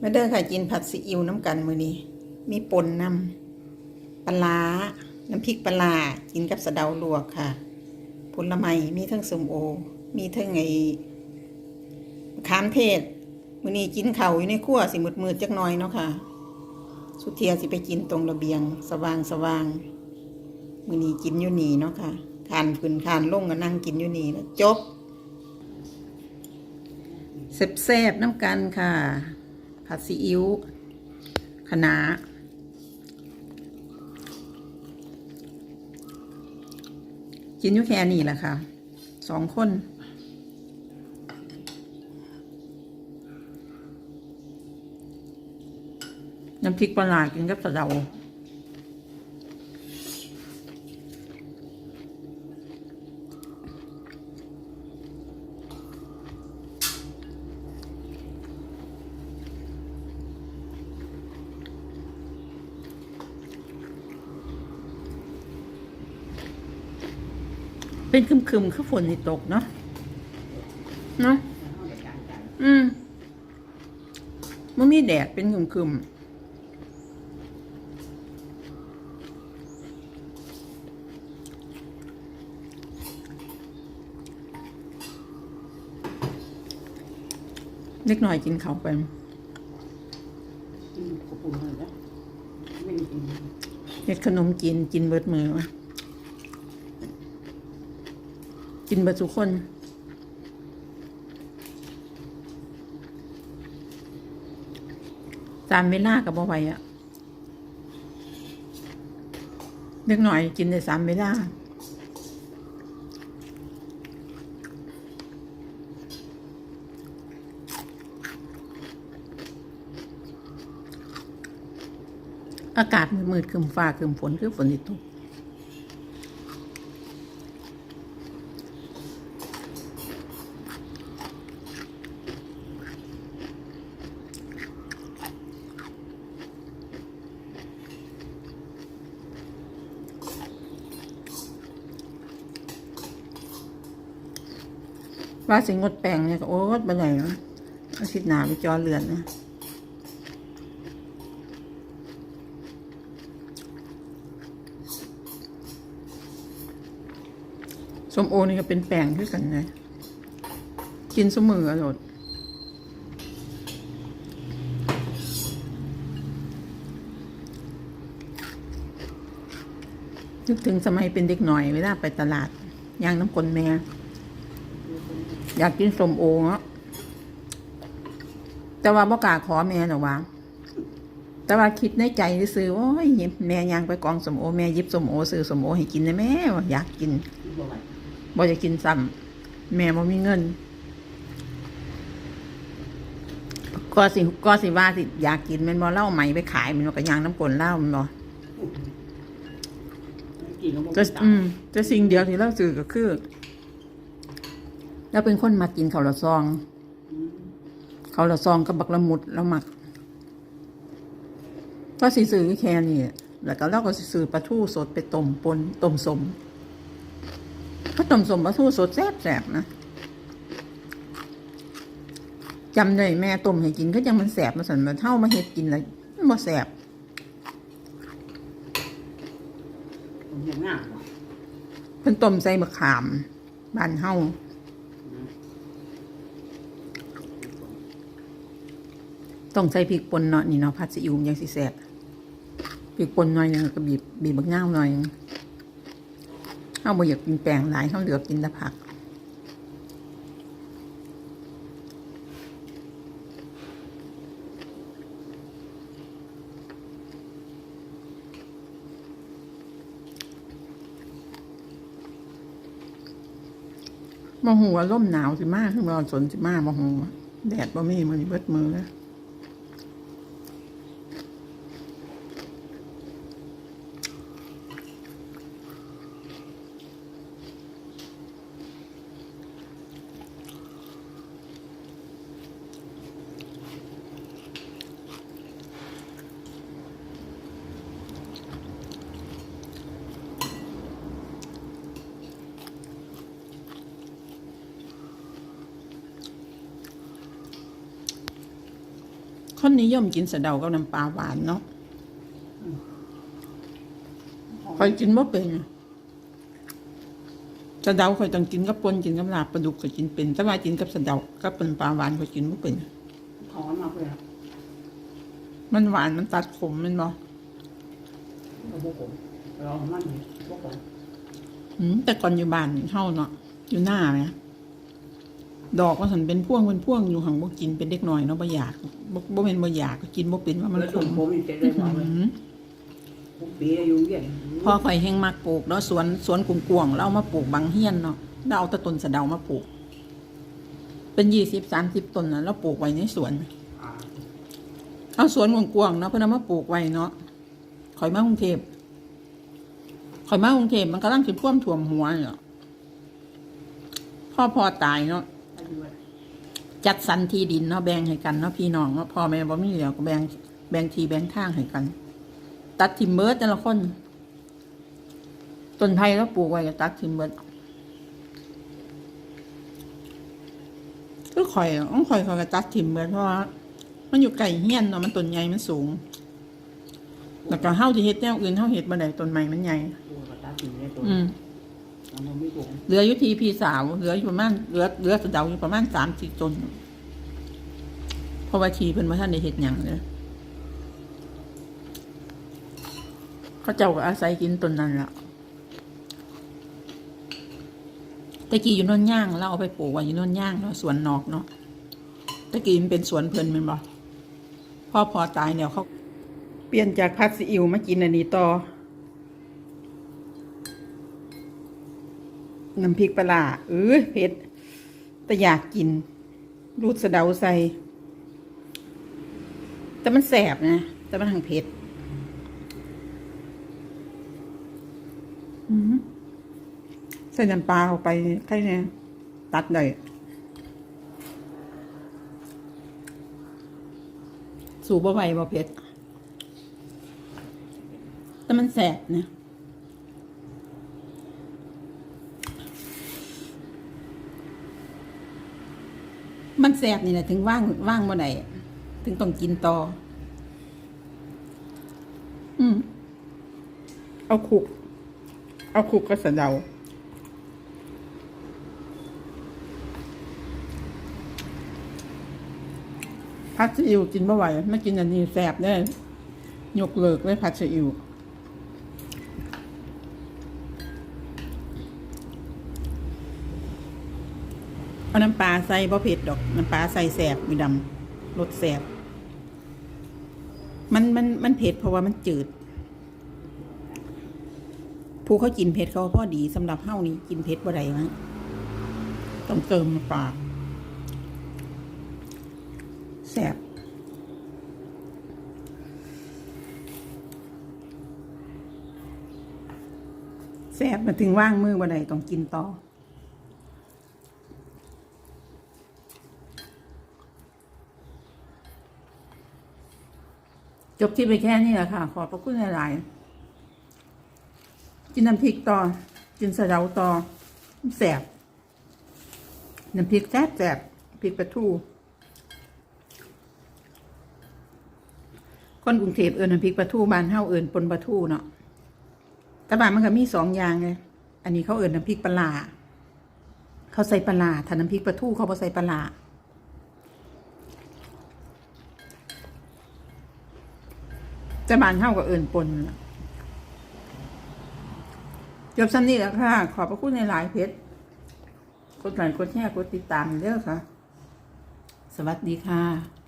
มาเด้อค่ะกินผัดซีอิ๊วน้ำกันมือนี้ มีป่นนำปลาน้ำพริกปลากินกับสะเดาลวกค่ะ ผลไม้มีทั้งสมโอ มีทั้งไอ้ขามเทศมือนี้กินเข้าอยู่ในครัวสิมืดๆจักหน่อยเนาะค่ะ สุเทียสิไปกินตรงระเบียง สว่างสว่างๆมื้อนี้กินอยู่นี่เนาะค่ะคานขึ้นคานลงก็นั่งกินอยู่นี่แล้วจบแซ่บๆน้ำกันค่ะ ผัดซีอิ๊วคะน้ากินอยู่แค่นี้แหละค่ะสองคนน้ำพริกปลาหลากินกับสะเดา เป็นคึมคึมๆคือฝนนี่ตกเนาะเนาะอืมมันมีแดดเป็นคึมคึมๆเล็กหน่อยกินเขาวไปกินกระปุกเลยนะไม่ได้กินเฮ็ดขนมกินกินเบิดมือวะ กินเบดทุกคนตามเวลากับบ่ไหวอะเล็กหน่อยกินได้สามเวลาอากาศมืดๆครึมฟ้าครึมฝนคือฝนที่ตก ว่าสิงดแปลงเนี่ยก็โอ๊ตบ่ไหนเนาะอาทิตย์หนาไปจอเรือนนะส้มโอนี่ก็เป็นแป้งด้วยกันนะกินเสมออร่อยนึกถึงสมัยเป็นเด็กหน่อยเวลาไปตลาดย่างน้ำกลแม่ อยากกินส้มโอเนาะแต่ว่าบ่กล้าขอแม่หรอกว่า แต่ว่าคิดในใจซื้อๆโอ้ยแม่ย่างไปกองสมโอ แม่หยิบสมโอซื้อสมโอให้กินนะแม่ว่าอยากกินกินบ่ไหวบ่จะกินซ้ำแม่บ่มีเงินก็สิก็สิว่าสิอยากกินแมันบ่เล่าใหม่ไปขายแมันบ่ก็ยางน้ำกลเหล้าแมันบ่กินแล้วมันจะอืมจะสิ่งเดียวที่เราซื้อก็คือ เราเป็นคนมากินข้าวละซองข้าวละซองกับบักละมุดแล้วหมักก็สิซื้อแค่นี้แล้วก็เราก็สิซื้อปลาทูสดไปต้มปนต้มสมก็ต้มสมปลาทูสดแซ่บๆนะจำได้แม่ต้มให้กินก็ยังมันแสบมาสันมาเท่ามาเฮ็ดกินเลยมันบ่แสบผมยังง่ายว่ะเพิ่นต้มใส่มะขามบ้านเฮา ต้องใส่พริกป่นเนาะนี่เนาะผัดซีอิ๊วยังสิแซ่บพริกป่นหน่อยหนึงก็บีบบีบบักนาวหน่อยนึงเฮาบ่อยากกินแป้งหลายเฮาเหลือกินแต่ผักบ่ฮู้ว่มหนาวสิมาคือบ่สนสิมาบ่ฮู้ว่าแดดบ่มีมื้อนี้เบิดมือแล้ว คนนิยมกินสะเดากับน้ำปลาหวานเนาะคอยกินบ่เป็นสะเดาคอยต้องกินกับปนกินกับลาบปลาดุกก็กินเป็นแต่ว่ากินกับสะเดากับเป็นปลาหวานคอยกินบ่เป็นถอนมาเพื่อมันหวานมันตัดขมแมันบ่เราพวกผมเรามันพวกผมอืมแต่ก่อนอยู่บ้านเฮาเนาะอยู่หน้าไหม ดอกว่าสันเป็นพ่วงเป็นพ่วงอยู่หังบ่กินเป็นเด็กน้อยเนาะบ่อยากบ่บ่เป็นบ่อยากก็กินบ่เป็นว่ามันแล้วขผมมผมอีกเจ็ดเลยบอกเลยอืมผมปีอายุเย็นพอข่อยแห้งมักปลูกเนาะสวนสวนกวางๆแล้วเอามาปลูกบางเฮียนเนาะแล้วเอาแตะต้นสะเดามาปลูก เป็นยี่สิบสามสิบต้นนะแล้วปลูกไว้ในสวนอ่าเอาสวนกวางๆเนาะเพื่อนเอามาปลูกไว้เนาะข่อยมากรุงเทพข่อยมากรุงเทพมันกำลังสิท่วมถ่วมหัวเนาะพ่อพอตายเนาะอายุอะ จัดสรรที่ดินเนาะแบ่งให้กันเนาะพี่น้องเนาะพ่อแม่บ่มีเหลือก็แบ่งแบ่งที่แบ่งทางให้กัน ตัดทิมเบิร์ดแต่ละคนต้นไผ่แล้วปลูกไว้ก็ตัดทิมเบิร์ดก็ข่อยอะต้องข่อยเขาก็ตัดทิมเบิร์ดเพราะว่ามันอยู่ไก่เฮี้ยนเนาะมันต้นใหญ่มันสูงแล้วก็เฮาที่เฮ็ดแนวอื่นเฮาเฮ็ดบ่ได้ต้นไม้มันใหญ่ตัวกระตาตีในตัวอืมมันไม่ผม เหลืออยู่ที่พี่สาวเหลืออยู่ประมาณเหลือเหลือสะเดาอยู่ประมาณสามสี่ต้นเพราะว่าทีเพิ่นบ่ทันได้เฮ็ดหยังเลยเขาเจ้าก็อาศัยกินต้นนั้นล่ะตะกี้อยู่โนนย่างเราเอาไปปลูกไว้อยู่โนนย่างเนาะสวนนอกเนาะตะกี้มันเป็นสวนเพิ่นแม่นบ่พ่อพอตายแล้วเขาเปลี่ยนจากผัดซีอิ๊วมากินอันนี้ต่อ น้ำพริกปลาเออเผ็ดแต่อยากกิน รูดสะเดาใส่ แต่มันแสบนะ แต่มันทางเผ็ดใส่น้ำปลาเข้าไปใกล้เนี่ยตัดเลยสูบบ่ไหวบ่เผ็ดแต่มันแสบนะ มันแสบนี่แหละถึงว่างว่างบ่ได้ถึงต้องกินต่อ อืมเอาขุก เอาขุกก็สะเดาผัดซีอิ๊วกินบ่ไหวไม่กินอันนี้แสบแน่ยกเลิกเลยผัดซีอิ๊ว เอาน้ำปลาใส่บ่เผ็ดดอก น้ำปลาใส่แสบมีดำรสแสบ มันมันมันเผ็ดเพราะว่ามันจืด ผู้เขากินเผ็ดเขาพอดีสำหรับเฮานี่กินเผ็ดบ่ได้มั้งต้องเติมน้ำปลาแสบแสบมาถึงว่างมือบ่ได้ต้องกินต่อ จบที่ไปแค่นี้แหละค่ะ ขอบพระคุณหลาย ๆ กินน้ำพริกต่อ กินสะเดาต่อแสบน้ำพริกแซ่บแสบพริกปลาทูคนกรุงเทพเอิญน้ำพริกปลาทูบ้านเฮาเอิญปนปลาทูเนาะแต่บ้านมันก็มีสองอย่างไงอันนี้เขาเอิญน้ำพริกปลาเขาใส่ปลาร้าถ้าน้ำพริกปลาทูเขาบ่ใส่ปลา จะบานเท่ากับเอื่นปนจบสั้นนี้แล้วค่ะ ขอบพระคุณในหลายเพจกดไลค์กดแชร์กดติดตามเด้อค่ะ สวัสดีค่ะ